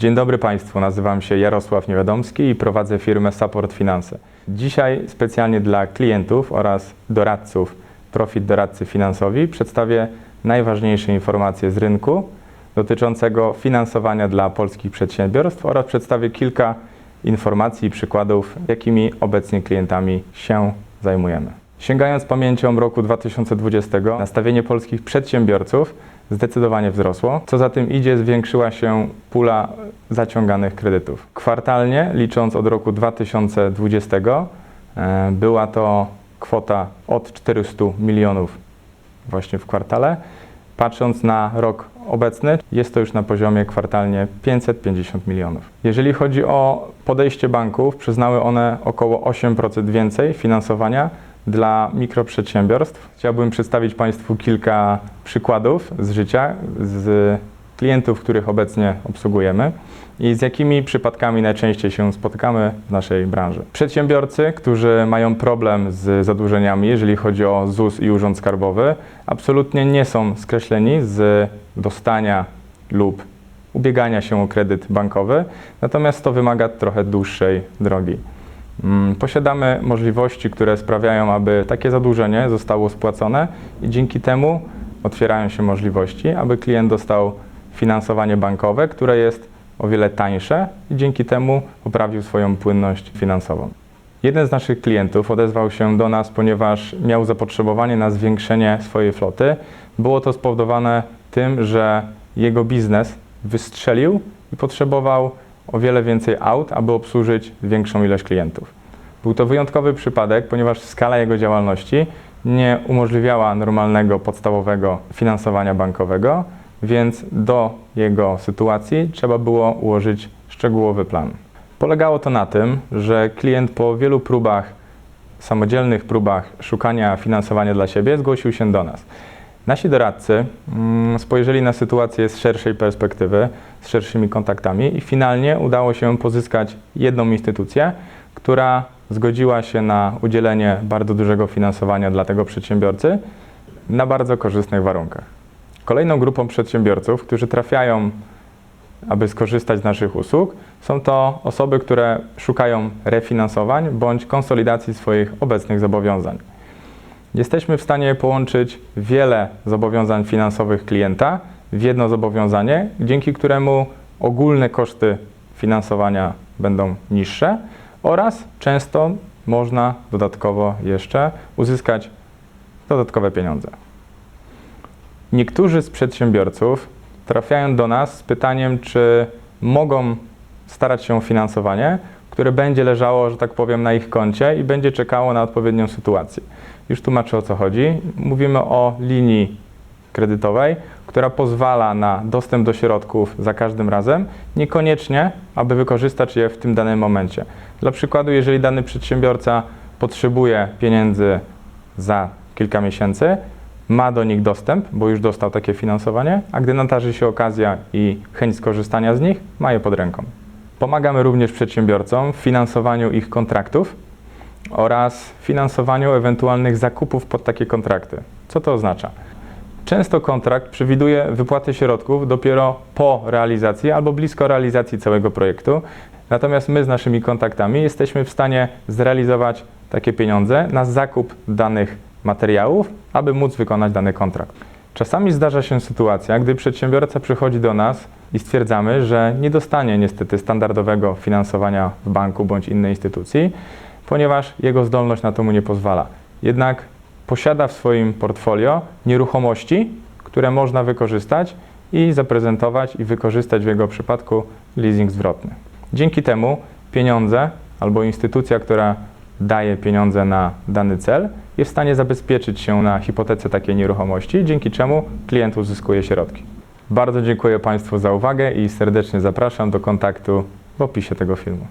Dzień dobry Państwu, nazywam się Jarosław Niewiadomski i prowadzę firmę Support Finanse. Dzisiaj specjalnie dla klientów oraz doradców Profit Doradcy Finansowi przedstawię najważniejsze informacje z rynku dotyczącego finansowania dla polskich przedsiębiorstw oraz przedstawię kilka informacji i przykładów, jakimi obecnie klientami się zajmujemy. Sięgając pamięcią roku 2020, nastawienie polskich przedsiębiorców zdecydowanie wzrosło. Co za tym idzie, zwiększyła się pula zaciąganych kredytów. Kwartalnie, licząc od roku 2020, e, była to kwota od 400 milionów właśnie w kwartale. Patrząc na rok obecny, jest to już na poziomie kwartalnie 550 milionów. Jeżeli chodzi o podejście banków, przyznały one około 8% więcej finansowania dla mikroprzedsiębiorstw. Chciałbym przedstawić Państwu kilka przykładów z życia, z klientów, których obecnie obsługujemy i z jakimi przypadkami najczęściej się spotykamy w naszej branży. Przedsiębiorcy, którzy mają problem z zadłużeniami, jeżeli chodzi o ZUS i Urząd Skarbowy, absolutnie nie są skreśleni z dostania lub ubiegania się o kredyt bankowy, natomiast to wymaga trochę dłuższej drogi. Mm, Posiadamy możliwości, które sprawiają, aby takie zadłużenie zostało spłacone i dzięki temu otwierają się możliwości, aby klient dostał finansowanie bankowe, które jest o wiele tańsze i dzięki temu poprawił swoją płynność finansową. Jeden z naszych klientów odezwał się do nas, ponieważ miał zapotrzebowanie na zwiększenie swojej floty. Było to spowodowane tym, że jego biznes wystrzelił i potrzebował o wiele więcej aut, aby obsłużyć większą ilość klientów. Był to wyjątkowy przypadek, ponieważ skala jego działalności nie umożliwiała normalnego, podstawowego finansowania bankowego, więc do jego sytuacji trzeba było ułożyć szczegółowy plan. Polegało to na tym, że klient po wielu próbach, samodzielnych próbach szukania finansowania dla siebie zgłosił się do nas. Nasi doradcy mm, spojrzeli na sytuację z szerszej perspektywy, z szerszymi kontaktami i finalnie udało się pozyskać jedną instytucję, która zgodziła się na udzielenie bardzo dużego finansowania dla tego przedsiębiorcy na bardzo korzystnych warunkach. Kolejną grupą przedsiębiorców, którzy trafiają, aby skorzystać z naszych usług, są to osoby, które szukają refinansowań bądź konsolidacji swoich obecnych zobowiązań. Jesteśmy w stanie połączyć wiele zobowiązań finansowych klienta w jedno zobowiązanie, dzięki któremu ogólne koszty finansowania będą niższe oraz często można dodatkowo jeszcze uzyskać dodatkowe pieniądze. Niektórzy z przedsiębiorców trafiają do nas z pytaniem, czy mogą starać się o finansowanie, które będzie leżało, że tak powiem, na ich koncie i będzie czekało na odpowiednią sytuację. Już tłumaczę o co chodzi. Mówimy o linii kredytowej, która pozwala na dostęp do środków za każdym razem, niekoniecznie, aby wykorzystać je w tym danym momencie. Dla przykładu, jeżeli dany przedsiębiorca potrzebuje pieniędzy za kilka miesięcy, ma do nich dostęp, bo już dostał takie finansowanie, a gdy nadarzy się okazja i chęć skorzystania z nich, ma je pod ręką. Pomagamy również przedsiębiorcom w finansowaniu ich kontraktów oraz finansowaniu ewentualnych zakupów pod takie kontrakty. Co to oznacza? Często kontrakt przewiduje wypłatę środków dopiero po realizacji albo blisko realizacji całego projektu. Natomiast my z naszymi kontaktami jesteśmy w stanie zrealizować takie pieniądze na zakup danych materiałów, aby móc wykonać dany kontrakt. Czasami zdarza się sytuacja, gdy przedsiębiorca przychodzi do nas i stwierdzamy, że nie dostanie niestety standardowego finansowania w banku bądź innej instytucji, ponieważ jego zdolność na to mu nie pozwala. Jednak posiada w swoim portfolio nieruchomości, które można wykorzystać i zaprezentować i wykorzystać w jego przypadku leasing zwrotny. Dzięki temu pieniądze albo instytucja, która daje pieniądze na dany cel, jest w stanie zabezpieczyć się na hipotece takiej nieruchomości, dzięki czemu klient uzyskuje środki. Bardzo dziękuję Państwu za uwagę i serdecznie zapraszam do kontaktu w opisie tego filmu.